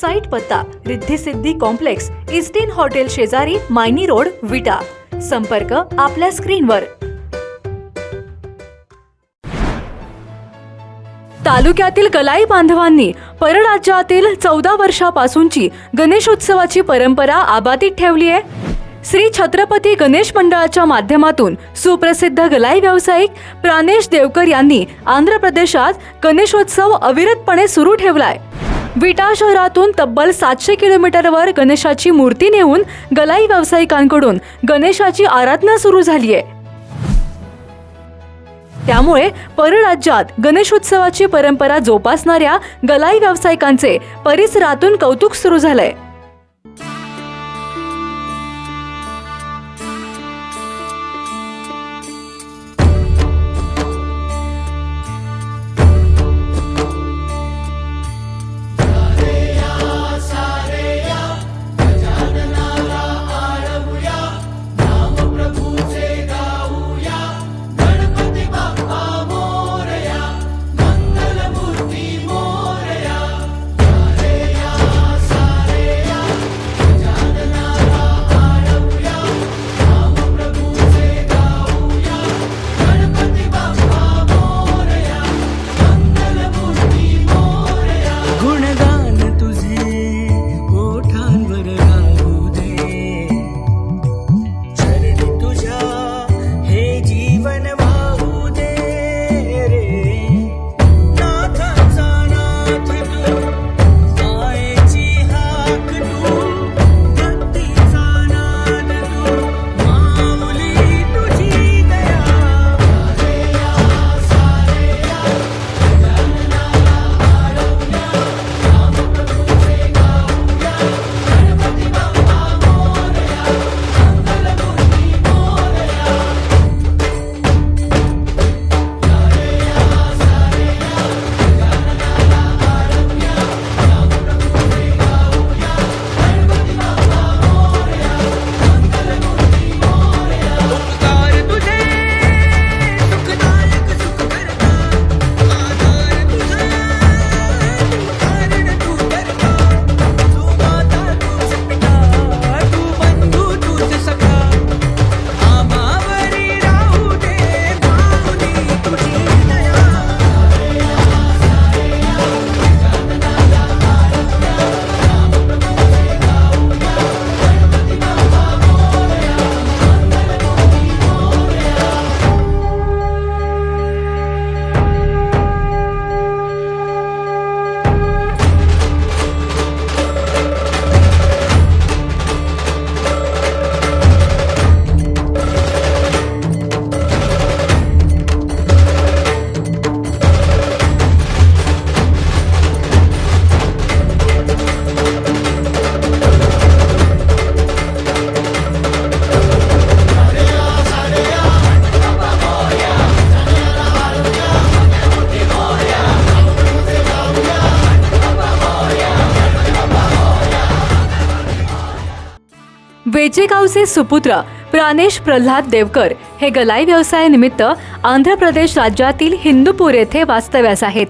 Site पत्ता Riddhi Siddhi complex इस्टीन hotel शेजारी Mayani road विटा. संपर्क आपल्या स्क्रीनवर. तालुक्यातील गलाई बांधवांनी परराज्यातील चौदा वर्षापासूनची गणेशोत्सवाची परंपरा आबादीत ठेवली आहे. श्री छत्रपती गणेश मंडळाच्या माध्यमातून सुप्रसिद्ध गलाई व्यावसायिक प्राणेश देवकर यांनी आंध्र प्रदेशात गणेशोत्सव अविरतपणे सुरू ठेवलाय. विटा शहरातून तब्बल सातशे किलोमीटरवर गणेशाची मूर्ती नेऊन गलाई व्यावसायिकांकडून गणेशाची आराधना सुरू झाली आहे. त्यामुळे परराज्यात गणेशोत्सवाची परंपरा जोपासणाऱ्या गलाई व्यावसायिकांचे परिसरातून कौतुक सुरू झालंय. वेचेगावचे सुपुत्र प्राणेश प्रल्हाद देवकर हे गलाई व्यवसायानिमित्त आंध्र प्रदेश राज्यातील हिंदूपूर येथे वास्तव्यास आहेत.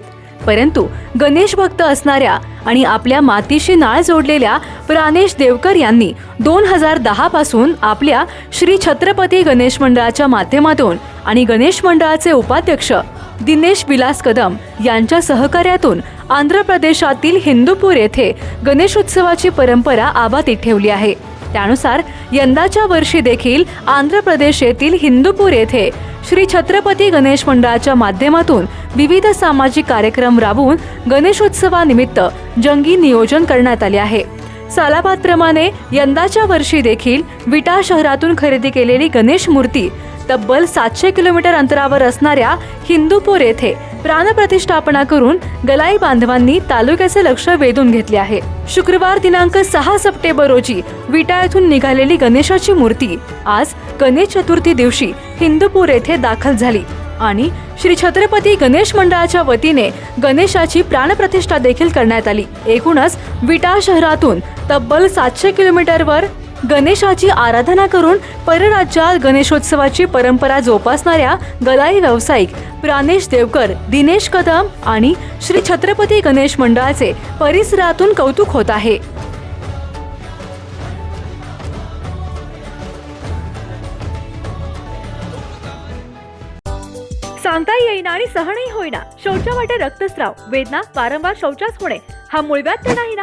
परंतु गणेश भक्त असणाऱ्या आणि आपल्या मातीशी नाळ जोडलेल्या प्राणेश देवकर यांनी दोन हजार दहा पासून आपल्या श्री छत्रपती गणेश मंडळाच्या माध्यमातून आणि गणेश मंडळाचे उपाध्यक्ष दिनेश विलास कदम यांच्या सहकार्यातून आंध्र प्रदेशातील हिंदूपूर येथे गणेशोत्सवाची परंपरा आबाधित ठेवली आहे. त्यानुसार यंदाच्या वर्षी देखील आंध्र प्रदेश येथील हिंदूपूर येथे श्री छत्रपती गणेश मंडळाच्या माध्यमातून विविध सामाजिक कार्यक्रम राबवून गणेशोत्सवानिमित्त जंगी नियोजन करण्यात आले आहे. सालाबादप्रमाणे यंदाच्या वर्षी देखील विटा शहरातून खरेदी केलेली गणेश मूर्ती तब्बल सातशे किलोमीटर अंतरावर असणाऱ्या हिंदूपूर येथे प्राणप्रतिष्ठापना करून गलाई बांधवांनी तालुक्याचे लक्ष वेधून घेतले आहे. शुक्रवार दिनांक सहा सप्टेंबर रोजी विटा येथून निघालेली गणेशाची मूर्ती आज गणेश चतुर्थी दिवशी हिंदूपूर येथे दाखल झाली आणि श्री छत्रपती गणेश मंडळाच्या वतीने गणेशाची प्राणप्रतिष्ठा देखील करण्यात आली. एकूणच विटा शहरातून तब्बल सातशे किलोमीटरवर गणेशाची आराधना करून परराज्यात गणेशोत्सवाची परंपरा जोपासणाऱ्या गलाई व्यावसायिक प्राणेश देवकर दिनेश कदम आणि श्री छत्रपती गणेश मंडळाचे परिसरातून कौतुक होत आहे. सांगता येईना आणि सहनही होईना. शौचा वाटे रक्तस्राव वेदना वारंवार शौचास होणे हा मुळव्यात तर नाही ना?